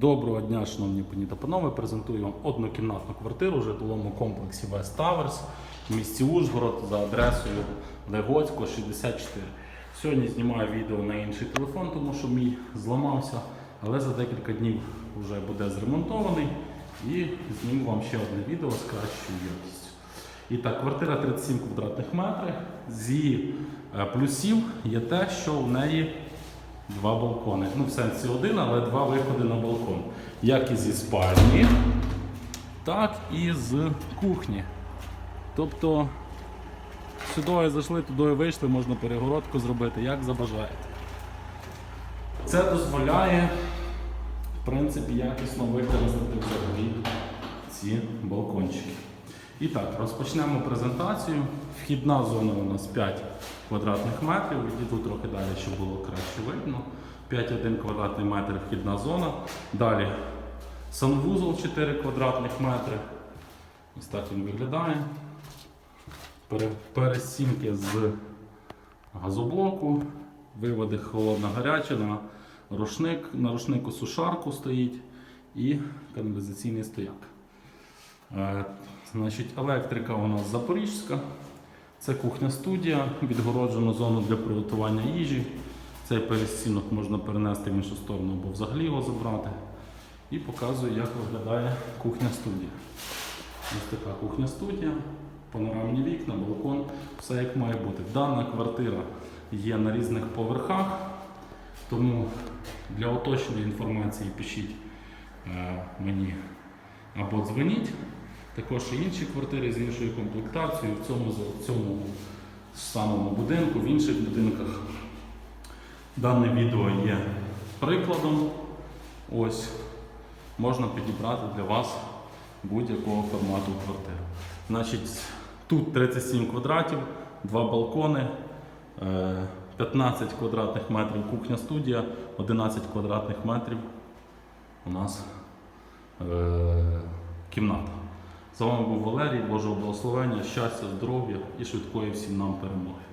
Доброго дня, шановні пані та панове. Презентую вам однокімнатну квартиру в житловому комплексі West Towers в місті Ужгород за адресою Легоцько 64. Сьогодні знімаю відео на інший телефон, тому що мій зламався, але за декілька днів вже буде зремонтований і зніму вам ще одне відео з кращою якістю. І так, квартира 37 квадратних метрів. З е, плюсів є те, що в неї Два балкони. Ну, в сенсі один, але два виходи на балкон. Як і зі спальні, так і з кухні. Тобто сюди зайшли, туди вийшли, можна перегородку зробити, як забажаєте. Це дозволяє, в принципі, якісно використати взагалі ці балкончики. І так, розпочнемо презентацію. Вхідна зона у нас 5 квадратних метрів. Відійду трохи далі, щоб було краще видно. 5,1 квадратний метр вхідна зона. Далі санвузол 4 квадратних метри. Ось так він виглядає. Пере- Пересінки з газоблоку, виводи холодна гаряча на рушник. На рушнику сушарку стоїть і каналізаційний стояк. Е, Значить, електрика у нас запорізька. Це кухня-студія, відгороджена зону для приготування їжі. Цей перестінок можна перенести в іншу сторону або взагалі його забрати. І показую, як виглядає кухня-студія. Ось така кухня-студія, панорамні вікна, балкон, все як має бути. Дана квартира є на різних поверхах, тому для уточнення інформації пишіть е, мені або дзвоніть. Також і інші квартири з іншою комплектацією в цьому, в цьому самому будинку, в інших будинках. Дане відео є прикладом. Ось можна підібрати для вас будь-якого формату квартиру. Значить, тут 37 квадратів, два балкони, е, 15 квадратних метрів кухня-студія, 11 квадратних метрів у нас е, кімната. З вами був Валерій, Божого благословення, щастя, здоров'я і швидкої всім нам перемоги.